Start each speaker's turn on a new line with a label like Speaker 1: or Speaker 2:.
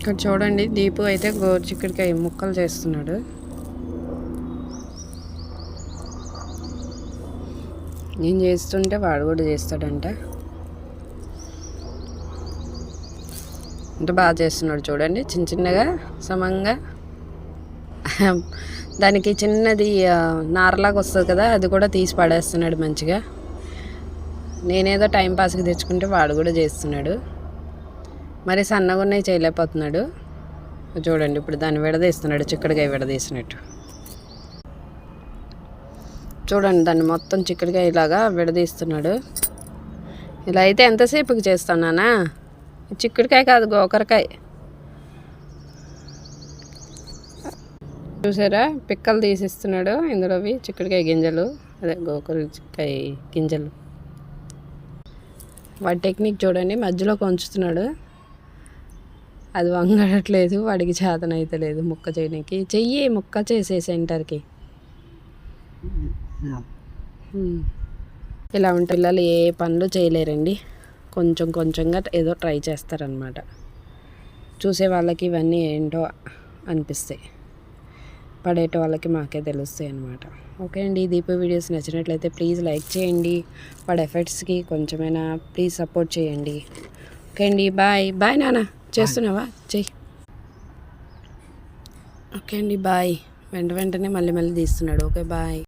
Speaker 1: ఇక్కడ చూడండి దీపు అయితే గోరుచిక్కుడికాయ ముక్కలు చేస్తున్నాడు. నేను చేస్తుంటే వాడు కూడా చేస్తాడంట. అంటే బాగా చేస్తున్నాడు చూడండి చిన్న చిన్నగా సమంగా. దానికి చిన్నది నారలాగా వస్తుంది కదా అది కూడా తీసి పడేస్తున్నాడు మంచిగా. నేనేదో టైంపాస్కి తెచ్చుకుంటే వాడు కూడా చేస్తున్నాడు. మరి సన్నగా ఉన్నాయి చేయలేకపోతున్నాడు. చూడండి ఇప్పుడు దాన్ని విడదీస్తున్నాడు చిక్కడికాయ విడదీసినట్టు చూడండి దాన్ని మొత్తం చిక్కడికాయ ఇలాగా విడదీస్తున్నాడు ఇలా అయితే ఎంతసేపుకి చేస్తానా చిక్కుడికాయ కాదు గోకరకాయ. చూసారా? పిక్కలు తీసిస్తున్నాడు ఇందులోవి చిక్కుడికాయ గింజలు. అదే గోకరకాయ గింజలు. వాడి టెక్నిక్ చూడండి మధ్యలో కొంచుతున్నాడు. అది వంగడట్లేదు వాడికి చేతన అయితే లేదు ముక్క చేయడానికి చెయ్యి ముక్క చేసే సెంటర్కి. ఇలా ఉంటే పిల్లలు ఏ పనులు చేయలేరండి. కొంచెం కొంచెంగా ఏదో ట్రై చేస్తారనమాట. చూసే వాళ్ళకి ఇవన్నీ ఏంటో అనిపిస్తాయి. పడేట వాళ్ళకి మాకే తెలుస్తాయి అనమాట ఓకే అండి దీపు వీడియోస్ నచ్చినట్లయితే ప్లీజ్ లైక్ చేయండి. వాడి ఎఫర్ట్స్కి కొంచెమైనా ప్లీజ్ సపోర్ట్ చేయండి. ఓకే అండి బాయ్. బాయ్ నాన్న. చేస్తున్నావా? చెయ్యి. ఓకే అండి బాయ్. వెంట వెంటనే మళ్ళీ మళ్ళీ తీస్తున్నాడు. Okay bye.